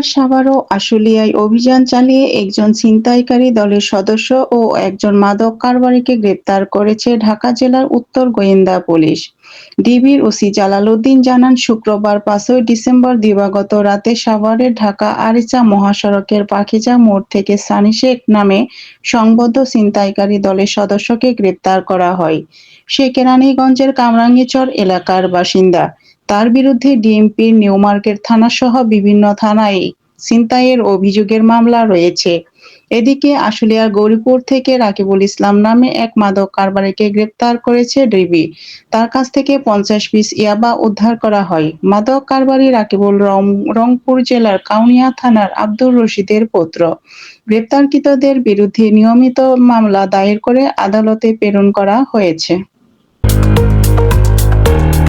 বুধবার সাভার ও আশুলিয়ায় অভিযান চালিয়ে একজন ছিনতাইকারী দলের সদস্য ও একজন মাদক কারবারিকে গ্রেপ্তার করেছে ঢাকা জেলার উত্তর গোয়েন্দা পুলিশ। ডিবির ওসি জালাল উদ্দিন জানান, শুক্রবার পাঁচই ডিসেম্বর দিবাগত রাতে সাভারের ঢাকা আরিচা মহাসড়কের পাখিজা মোড় থেকে সানি শেখ নামে সংবদ্ধ ছিনতাইকারী দলের সদস্যকে গ্রেপ্তার করা হয়। সে কেরানীগঞ্জের কামরাঙ্গীচর এলাকার বাসিন্দা। তার বিরুদ্ধে ডিএমপির মার্কেট থানাসহ বিভিন্ন থানায় ছিনতাইয়ের অভিযোগের মামলা রয়েছে। এদিকে আশুলিয়ার গৌরীপুর থেকে রাকিবুল ইসলাম নামে এক মাদক কারবারিকে গ্রেপ্তার করেছে ডিবি। তার কাছ থেকে পঞ্চাশ পিস ইয়াবা উদ্ধার করা হয়। মাদক কারবারি রাকিবুল রংপুর জেলার কাউনিয়া থানার আব্দুর রশিদের পুত্র। গ্রেপ্তারকৃতদের বিরুদ্ধে নিয়মিত মামলা দায়ের করে আদালতে প্রেরণ করা হয়েছে।